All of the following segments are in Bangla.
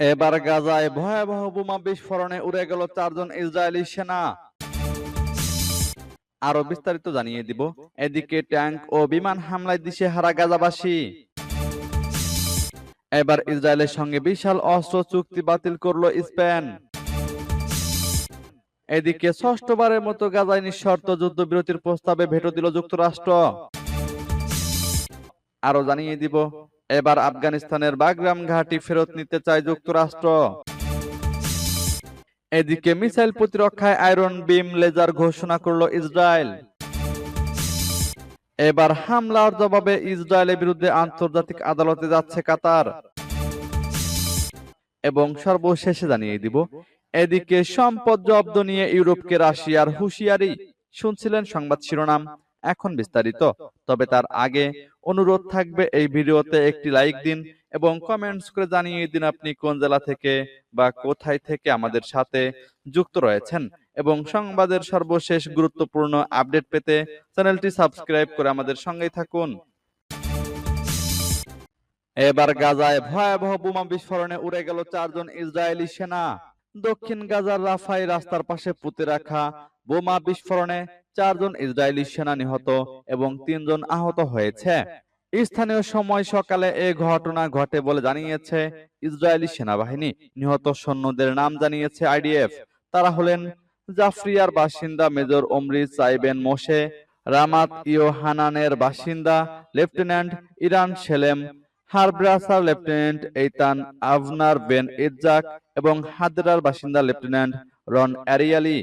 এবার গাজায় ভয়াবহ বোমা বিস্ফোরণে উড়ে গেল চারজন ইসরায়েলি সেনা। আরও বিস্তারিত জানিয়ে দিব। এদিকে ট্যাঙ্ক ও বিমান হামলায় দিশেহারা গাজাবাসী। এবার ইসরায়েলের সঙ্গে বিশাল অস্ত্র চুক্তি বাতিল করল স্পেন। এদিকে ষষ্ঠবারের মতো গাজায় নিঃশর্ত যুদ্ধবিরতির প্রস্তাবে ভেটো দিল যুক্তরাষ্ট্র। আরও জানিয়ে দিব এবার আফগানিস্তানের বাগরাম ঘাঁটি ফেরত নিতে চায় যুক্তরাষ্ট্র। এদিকে মিসাইল প্রতিরক্ষায় আয়রন বিম লেজার ঘোষণা করল ইসরায়েল। এবার হামলার জবাবে ইসরায়েলের বিরুদ্ধে আন্তর্জাতিক আদালতে যাচ্ছে কাতার। এবং সর্বশেষে জানিয়ে দিব, এদিকে সম্পদ জব্দ নিয়ে ইউরোপকে রাশিয়ার হুঁশিয়ারি, শুনছিলেন সংবাদ শিরোনাম। এখন বিস্তারিত, তবে তার আগে অনুরোধ থাকবে এই ভিডিওতে একটি লাইক দিন এবং কমেন্টস করে জানিয়ে দিন আপনি কোন জেলা থেকে বা কোথায় থেকে আমাদের সাথে যুক্ত রয়েছেন। এবং সংবাদের সর্বশেষ গুরুত্বপূর্ণ আপডেট পেতে চ্যানেলটি সাবস্ক্রাইব করে আমাদের সঙ্গেই থাকুন। এবার গাজায় ভয়াবহ বোমা বিস্ফোরণে উড়ে গেল চারজন ইসরায়েলি সেনা। দক্ষিণ গাজার রাফাই রাস্তার পাশে পুঁতে রাখা বোমা বিস্ফোরণে চারজন ইসরায়েলি সেনা নিহত এবং তিনজন আহত হয়েছে। স্থানীয় সময় সকালে এ ঘটনা ঘটে বলে জানিয়েছে ইসরায়েলি সেনাবাহিনী। নিহত সৈন্যদের নাম জানিয়েছে আইডিএফ। তারা হলেন জাফরিয়ার বাসিন্দা মেজর ওমরি সাইবেন মোশে, রামাত ইয়োহানানের বাসিন্দা lieutenant Eran সেলেম, হারব্রাসার lieutenant Eitan Avner Ben Yitzhak এবং হাদরার বাসিন্দা লেফটেন্যান্ট রন অ্যারিয়ালি।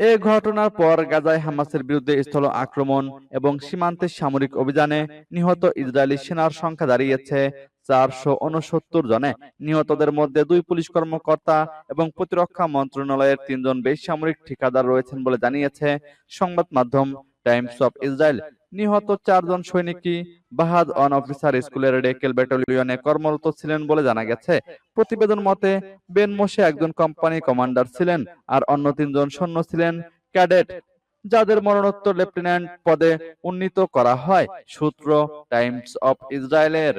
এ ঘটনার পর গাজায় হামাসের বিরুদ্ধে স্থল আক্রমণ এবং সীমান্তে সামরিক অভিযানে নিহত ইসরায়েলি সেনার সংখ্যা দাঁড়িয়েছে। চারশো উনসত্তর জনে নিহতদের মধ্যে দুই পুলিশ কর্মকর্তা এবং প্রতিরক্ষা মন্ত্রণালয়ের তিনজন বেসামরিক ঠিকাদার রয়েছেন বলে জানিয়েছে সংবাদ মাধ্যম টাইমস অফ ইসরায়েল। নিহত চারজন সৈনিকই বাহাদ অন অফিসার স্কুলের ডেকেল ব্যাটালিয়নে কর্মরত ছিলেন বলে জানা গেছে। প্রতিবেদন মতে, বেন মোশে একজন কোম্পানি কমান্ডার ছিলেন আর অন্য তিনজন সৈন্য ছিলেন। ক্যাডেট, যাদের মরণোত্তর লেফটেন্যান্ট পদে উন্নীত করা হয়, সূত্র টাইমস অফ ইসরায়েলের।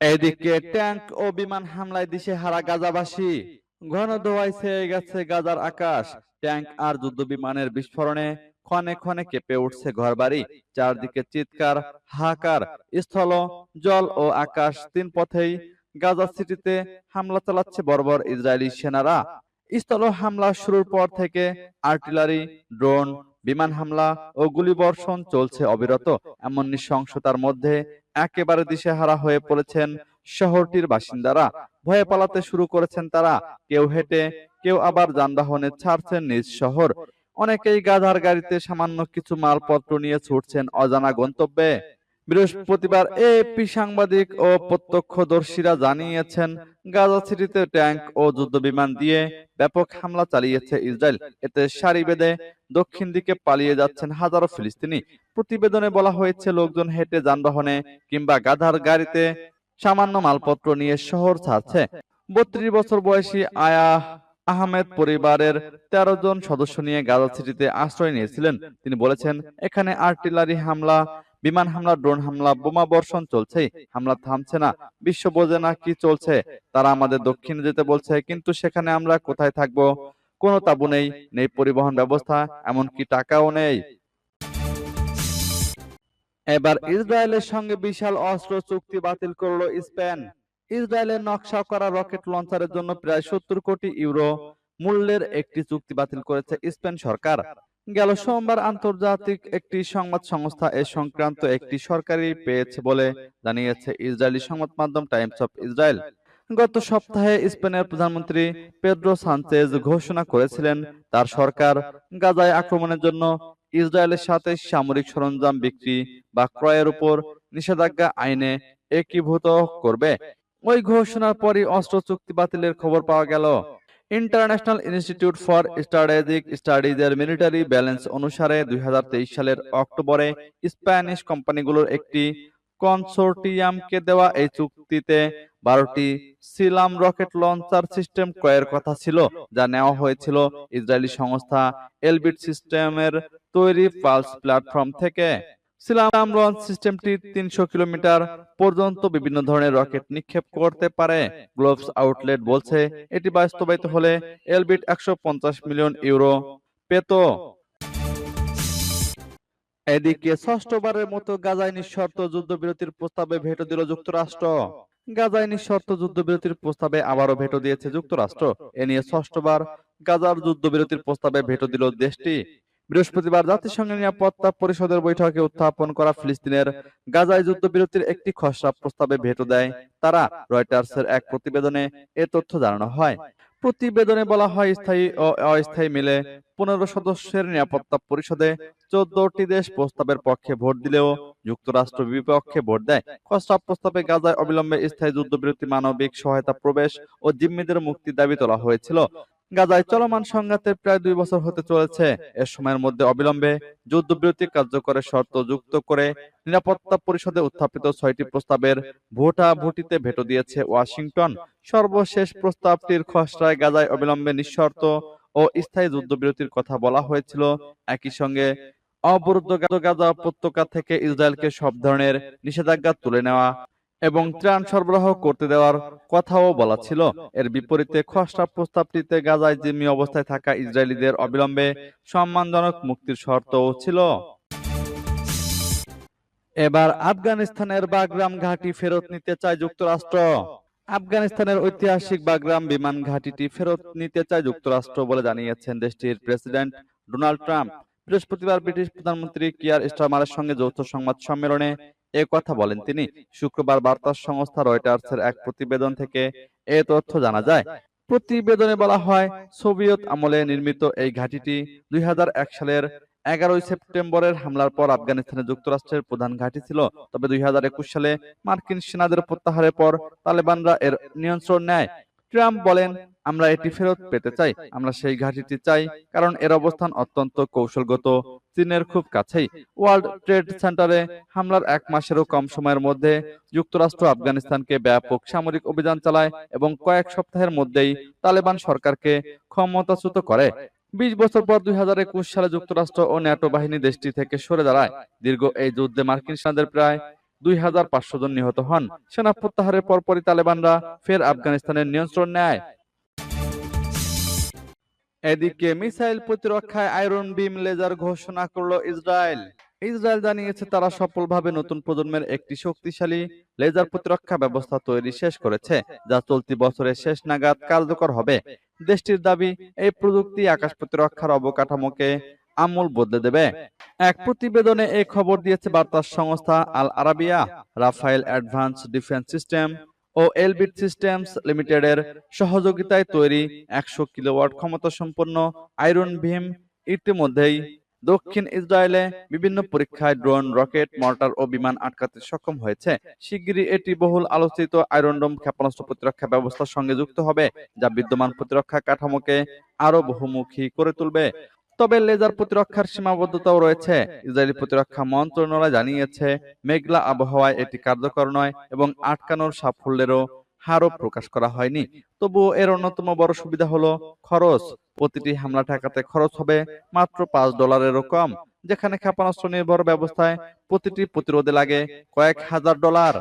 এদিকে ট্যাঙ্ক ও বিমান হামলায় দিশে হারা গাজাবাসী। ঘন ধোয়ায় ছেয়ে গেছে গাজার আকাশ। ট্যাঙ্ক আর যুদ্ধ বিমানের বিস্ফোরণে ক্ষণে ক্ষণে কেঁপে উঠছে ঘরবাড়ি, চারদিকে চিৎকার, হাহাকার, স্থল, জল ও আকাশ। তিন পথেই গাজা সিটিতে হামলা চালাচ্ছে বর্বর ইসরায়েলি সেনারা। স্থল হামলা শুরুর পর থেকে আর্টিলারি, ড্রোন, বিমান হামলা ও গুলিবর্ষণ চলছে অবিরত। এমন নৃশংসতার মধ্যে একেবারে দিশেহারা হয়ে পড়েছেন শহরটির বাসিন্দারা। ভয়ে পালাতে শুরু করেছেন তারা। কেউ হেঁটে, কেউ আবার যানবাহনে ছাড়ছেন নিজ শহর। অনেকেই গাধার গাড়িতে সামান্য কিছু মালপত্র নিয়ে ছুটছেন অজানা গন্তব্যে। বৃহস্পতিবার এপি সাংবাদিক ও প্রত্যক্ষদর্শীরা জানিয়েছেন, গাজা সিটিতে ট্যাঙ্ক ও যুদ্ধ বিমান দিয়ে ব্যাপক হামলা চালিয়েছে ইসরায়েল। এতে সারি বেঁধে দক্ষিণ দিকে পালিয়ে যাচ্ছেন হাজারো ফিলিস্তিনি। প্রতিবেদনে বলা হয়েছে, লোকজন হেঁটে যানবাহনে কিংবা গাধার গাড়িতে সামান্য মালপত্র নিয়ে শহর ছাড়ছে। বত্রিশ বছর বয়সী আয়া আহমেদ পরিবারের তেরো জন সদস্য নিয়ে গাজা সিটিতে আশ্রয় নিয়েছিলেন। তিনি বলেছেন, এখানে আর্টিলারি হামলা, বিমান হামলা, ড্রোন হামলা, বোমা বর্ষণ চলছে। হামলা থামছে না। বিশ্ব বোঝে না কি চলছে। তারা আমাদের দক্ষিণে যেতে বলছে, কিন্তু সেখানে আমরা কোথায় থাকব? কোনো তাবু নেই নেই পরিবহন ব্যবস্থা, এমনকি টাকাও নেই। এবার ইসরায়েলের সঙ্গে বিশাল অস্ত্র চুক্তি বাতিল করল স্পেন। ইসরায়েলের নকশা করা রকেট লঞ্চারের জন্য প্রায় সত্তর কোটি ইউরো মূল্যের একটি চুক্তি বাতিল করেছে স্পেন সরকার। গেল সোমবার আন্তর্জাতিক একটি সংবাদ সংস্থা এ সংক্রান্ত একটি সরকারি পেয়েছে বলে জানিয়েছে ইসরায়েলি সংবাদ মাধ্যম টাইমস অফ ইসরায়েল। গত সপ্তাহে স্পেনের প্রধানমন্ত্রী পেড্রো সানচেজ ঘোষণা করেছিলেন, তার সরকার গাজায় আক্রমণের জন্য ইসরায়েলের সাথে সামরিক সরঞ্জাম বিক্রি বা ক্রয়ের উপর নিষেধাজ্ঞা আইনে একীভূত করবে। ওই ঘোষণার পরই অস্ত্র চুক্তি বাতিলের খবর পাওয়া গেল। ইন্টারন্যাশনাল ইনস্টিটিউট ফর স্ট্র্যাটেজিক স্টাডিজের মিলিটারি ব্যালেন্স অনুসারে দুই হাজার তেইশ সালের অক্টোবরে স্প্যানিশ কোম্পানিগুলোর একটি কনসোর্টিয়ামকে দেওয়া এই চুক্তিতে বারোটি সিলাম রকেট লঞ্চার সিস্টেম ক্রয়ের কথা ছিল, যা নেওয়া হয়েছিল ইসরায়েলি সংস্থা এলবিট সিস্টেমের তৈরি পালস প্ল্যাটফর্ম থেকে। সিলাম লঞ্চ সিস্টেমটি তিনশো কিলোমিটার পর্যন্ত বিভিন্ন ধরনের রকেট নিক্ষেপ করতে পারে। গ্লোবস আউটলেট বলছে, এটি বাস্তবায়িত হলে এলবিট একশো পঞ্চাশ মিলিয়ন ইউরো পেত। এদিকে ষষ্ঠবারের মতো গাজায় নিঃশর্ত যুদ্ধবিরতির প্রস্তাবে ভেটো দিল যুক্তরাষ্ট্র। গাজায় নিঃশর্ত যুদ্ধবিরতির প্রস্তাবে আবারও ভেটো দিয়েছে যুক্তরাষ্ট্র। এ নিয়ে ষষ্ঠবার গাজার যুদ্ধবিরতির প্রস্তাবে ভেটো দিল দেশটি। বৃহস্পতিবার জাতিসংঘের নিরাপত্তা পরিষদের বৈঠকে উত্থাপন করা ফিলিস্তিনের গাজায় যুদ্ধবিরতির একটি খসড়া প্রস্তাবে ভেটো দেয়। তারা রয়টার্সের এক প্রতিবেদনে এ তথ্য জানানো হয়। প্রতিবেদনে বলা হয়, স্থায়ী ও অস্থায়ী মিলে পনেরো সদস্যের নিরাপত্তা পরিষদে চোদ্দটি দেশ প্রস্তাবের পক্ষে ভোট দিলেও যুক্তরাষ্ট্র বিপক্ষে ভোট দেয়। খসড়া প্রস্তাবে গাজায় অবিলম্বে স্থায়ী যুদ্ধবিরতি, মানবিক সহায়তা প্রবেশ ও জিম্মিদের মুক্তির দাবি তোলা হয়েছিল। গাজায় চলমান সংঘাতের প্রায় দুই বছর হতে চলেছে। এ সময়ের মধ্যে অবিলম্বে যুদ্ধবিরতি কার্যকরের শর্ত যুক্ত করে নিরাপত্তা পরিষদে উত্থাপিত ছয়টি প্রস্তাবের ভোটাভুটিতে ভেটো দিয়েছে ওয়াশিংটন। সর্বশেষ প্রস্তাবটির খসড়ায় গাজায় অবিলম্বে নিঃশর্ত ও স্থায়ী যুদ্ধবিরতির কথা বলা হয়েছিল। একই সঙ্গে অবরুদ্ধ গাজা উপত্যকা থেকে ইসরায়েলকে সব ধরনের নিষেধাজ্ঞা তুলে নেওয়া এবং ত্রাণ সরবরাহ করতে দেওয়ার কথাও বলা ছিল। এর বিপরীতে খসড়া প্রস্তাবটিতে গাজায় জিম্মি অবস্থায় থাকা ইসরায়েলিদের অবিলম্বে সম্মানজনক মুক্তির শর্তও ছিল। এবার আফগানিস্তানের বাগরাম ঘাঁটি ফেরত নিতে চায় যুক্তরাষ্ট্র। আফগানিস্তানের ঐতিহাসিক বাগরাম বিমান ঘাঁটিটি ফেরত নিতে চায় যুক্তরাষ্ট্র বলে জানিয়েছেন দেশটির প্রেসিডেন্ট ডোনাল্ড ট্রাম্প। বৃহস্পতিবার ব্রিটিশ প্রধানমন্ত্রী কিয়ার স্টারমারের সঙ্গে যৌথ সংবাদ সম্মেলনে এ কথা বলেন তিনি। শুক্রবার বার্তা সংস্থা রয়টার্সের এক প্রতিবেদন থেকে এ তথ্য জানা যায়। প্রতিবেদনে বলা হয়, সোভিয়েত আমলে নির্মিত এই ঘাঁটিটি দুই হাজার এক সালের এগারোই সেপ্টেম্বরের হামলার পর আফগানিস্তানে যুক্তরাষ্ট্রের প্রধান ঘাঁটি ছিল। তবে দুই হাজার একুশ সালে মার্কিন সেনাদের প্রত্যাহারের পর তালেবানরা এর নিয়ন্ত্রণ নেয়। ট্রাম্প বলেন, আমরা এটি ফেরত পেতে চাই, আমরা সেই ঘাঁটিটি চাই, কারণ এর অবস্থান অত্যন্ত কৌশলগত। চীনের খুব কাছেই ওয়ার্ল্ড ট্রেড সেন্টারে হামলার এক মাসেরও কম সময়ের মধ্যে যুক্তরাষ্ট্র আফগানিস্তানকে ব্যাপক সামরিক অভিযান চালায় এবং কয়েক সপ্তাহের মধ্যেই তালেবান সরকারকে ক্ষমতাচ্যুত করে। বিশ বছর পর দুই হাজার একুশ সালে যুক্তরাষ্ট্র ও ন্যাটো বাহিনী দেশটি থেকে সরে দাঁড়ায়। দীর্ঘ এই যুদ্ধে মার্কিন সেনাদের প্রায় দুই হাজার পাঁচশো জন নিহত হন। সেনা প্রত্যাহারের পরপরই তালেবানরা ফের আফগানিস্তানের নিয়ন্ত্রণ নেয়। এদিকে মিসাইল প্রতিরক্ষায় আয়রন বিম লেজার ঘোষণা করল ইসরায়েল। ইসরায়েল জানিয়েছে তারা সফলভাবে নতুন প্রজন্মের একটি শক্তিশালী লেজার প্রতিরক্ষা ব্যবস্থা তৈরি শেষ করেছে, যা চলতি বছরের শেষ নাগাদ কার্যকর হবে। দেশটির দাবি, এই প্রযুক্তি আকাশ প্রতিরক্ষার অবকাঠামোকে আমূল বদলে দেবে। এক প্রতিবেদনে এই খবর দিয়েছে বার্তা সংস্থা Al Arabiya Rafael advance defence system ও এলবিট সিস্টেমস লিমিটেডের সহযোগিতায় তৈরি একশো কিলোওয়াট ক্ষমতা সম্পন্ন আয়রন ভীম ইতিমধ্যেই দক্ষিণ ইসরায়েলে বিভিন্ন পরীক্ষায় ড্রোন রকেট মর্টার ও বিমান আটকাতে সক্ষম হয়েছে। শিগগিরই এটি বহুল আলোচিত আয়রনডোম ক্ষেপণাস্ত্র প্রতিরক্ষা ব্যবস্থার সঙ্গে যুক্ত হবে যা বিদ্যমান প্রতিরক্ষা কাঠামোকে আরও বহুমুখী করে তুলবে। তবে লেজার প্রতিরক্ষার সীমাবদ্ধতাও রয়েছে। ইসরায়েলি প্রতিরক্ষা মন্ত্রণালয় জানিয়েছে, মেঘলা আবহাওয়ায় এটি কার্যকর নয় এবং আটকানোর সাফল্যেরও হারও প্রকাশ করা হয়নি। তবুও এর অন্যতম বড় সুবিধা হলো খরচ। প্রতিটি হামলা ঠেকাতে খরচ হবে মাত্র পাঁচ ডলারেরও কম, যেখানে ক্ষেপণাস্ত্র নির্ভর ব্যবস্থায় প্রতিটি প্রতিরোধে লাগে কয়েক হাজার ডলার।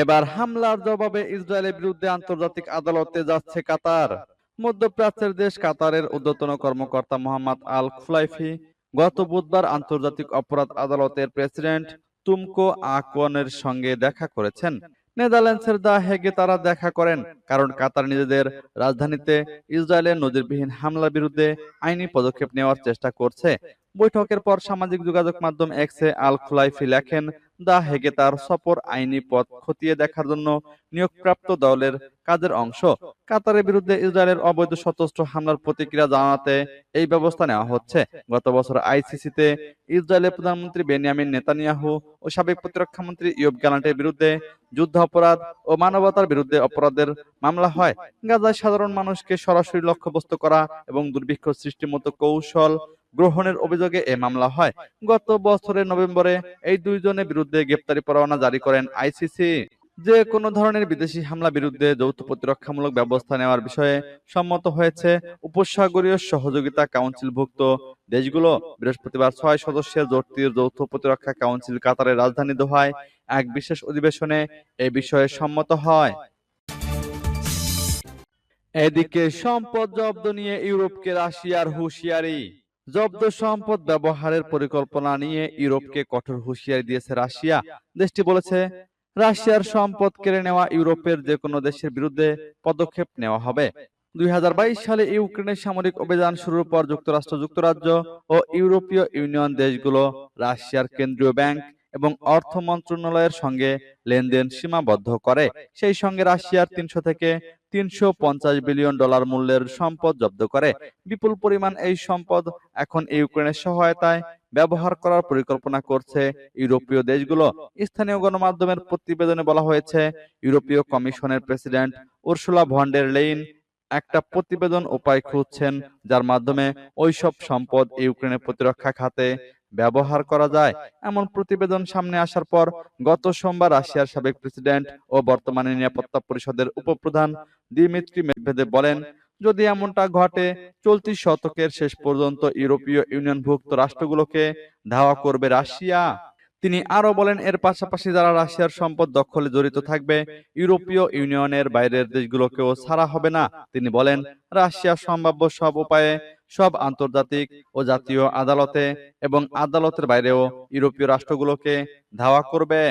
এবার হামলার জবাবে ইসরায়েলের বিরুদ্ধে আন্তর্জাতিক আদালতে যাচ্ছে কাতার। মধ্যপ্রাচ্যের দেশ কাতারের উদ্যতন কর্মকর্তা মোহাম্মদ আল খুলাইফি গত বুধবার আন্তর্জাতিক অপরাধ আদালতের প্রেসিডেন্ট তুমকো আকনের সঙ্গে দেখা করেছেন। নেদারল্যান্ডসের দা হেগে তারা দেখা করেন, কারণ কাতার নিজেদের রাজধানীতে ইসরায়েলের নজিরবিহীন হামলার বিরুদ্ধে আইনি পদক্ষেপ নেওয়ার চেষ্টা করছে। বৈঠকের পর সামাজিক যোগাযোগ মাধ্যম এক্সে আল খুলাইফি লেখেন দা হেগে তার সফর আইনি পথ খতিয়ে দেখার জন্য নিয়োগপ্রাপ্ত দলের কাজের অংশ। কাতারের বিরুদ্ধে ইসরায়েলের অবৈধ সশস্ত্র হামলার প্রতিক্রিয়া জানাতে এই ব্যবস্থা নেওয়া হচ্ছে। গত বছর আইসিসিতে ইসরায়েলের প্রধানমন্ত্রী বেনিয়ামিন নেতানিয়াহু ও সাবেক প্রতিরক্ষা মন্ত্রী ইয়ব গ্যালান্টের বিরুদ্ধে যুদ্ধ অপরাধ ও মানবতার বিরুদ্ধে অপরাধের মামলা হয়। গাজায় সাধারণ মানুষকে সরাসরি লক্ষ্যবস্তু করা এবং দুর্ভিক্ষ সৃষ্টির মতো কৌশল গ্রহণের অভিযোগে এ মামলা হয়। গত বছরের নভেম্বরে এই দুইজনের বিরুদ্ধে গ্রেপ্তারি পরোয়ানা জারি করেন আইসিসি। যে কোনো ধরনের বিদেশি হামলা বিরুদ্ধে যৌথ প্রতিরক্ষামূলক ব্যবস্থা নেওয়ার বিষয়ে সম্মত হয়েছে উপসাগরীয় সহযোগিতা কাউন্সিলভুক্ত দেশগুলো। বৃহস্পতিবার ছয় সদস্যের জোটটির যৌথ প্রতিরক্ষা কাউন্সিল কাতারের রাজধানী দোহায় এক বিশেষ অধিবেশনে এ বিষয়ে সম্মত হয়। এদিকে সম্পদ জব্দ নিয়ে ইউরোপকে রাশিয়ার হুঁশিয়ারি। জব্দ সম্পদ ব্যবহারের পরিকল্পনা নিয়ে ইউরোপকে কঠোর হুঁশিয়ারি দিয়েছে রাশিয়া। দেশটি বলেছে, রাশিয়ার সম্পদ কেড়ে নেওয়া ইউরোপের যে কোনো দেশের বিরুদ্ধে পদক্ষেপ নেওয়া হবে। দুই হাজার বাইশ সালে ইউক্রেনের সামরিক অভিযান শুরুর পর যুক্তরাষ্ট্র, যুক্তরাজ্য ও ইউরোপীয় ইউনিয়ন দেশগুলো রাশিয়ার কেন্দ্রীয় ব্যাংক এবং অর্থ মন্ত্রণালয়ের সঙ্গে লেনদেন সীমাবদ্ধ করে। সেই সঙ্গে রাশিয়ার তিনশো থেকে তিনশো পঞ্চাশ বিলিয়ন ডলার মূল্যের সম্পদ জব্দ করে। বিপুল পরিমাণ এই সম্পদ এখন ইউক্রেনের সহায়তায় ব্যবহার করার পরিকল্পনা করছে ইউরোপীয় দেশগুলো। স্থানীয় গণমাধ্যমের প্রতিবেদনে বলা হয়েছে ইউরোপীয় কমিশনের প্রেসিডেন্ট উর্সুলা ভন্ডের লেইন একটা প্রতিবেদন উপায় খুঁজছেন যার মাধ্যমে ওইসব সম্পদ ইউক্রেনের প্রতিরক্ষা খাতে ব্যবহার করা যায়। এমন প্রতিবেদন সামনে আসার পর গত সোমবার রাশিয়ার সাবেক প্রেসিডেন্ট ও বর্তমানে নিরাপত্তা পরিষদের উপপ্রধান দিমিত্রি মেদভেদেভ বলেন, যদি এমনটা ঘটে, চলতি শতকের শেষ পর্যন্ত ইউরোপীয় ইউনিয়নভুক্ত রাষ্ট্রগুলোকে ধাওয়া করবে রাশিয়া। তিনি আরও বলেন, এর পাশাপাশি যারা রাশিয়ার সম্পদ দখলে জড়িত থাকবে, ইউরোপীয় ইউনিয়নের বাইরের দেশগুলোকেও ছাড়া হবে না। তিনি বলেন, রাশিয়া সম্ভাব্য সব উপায়ে সব আন্তর্জাতিক ও জাতীয় আদালতে এবং আদালতের বাইরেও ইউরোপীয় রাষ্ট্রগুলোকে ধাওয়া করবে।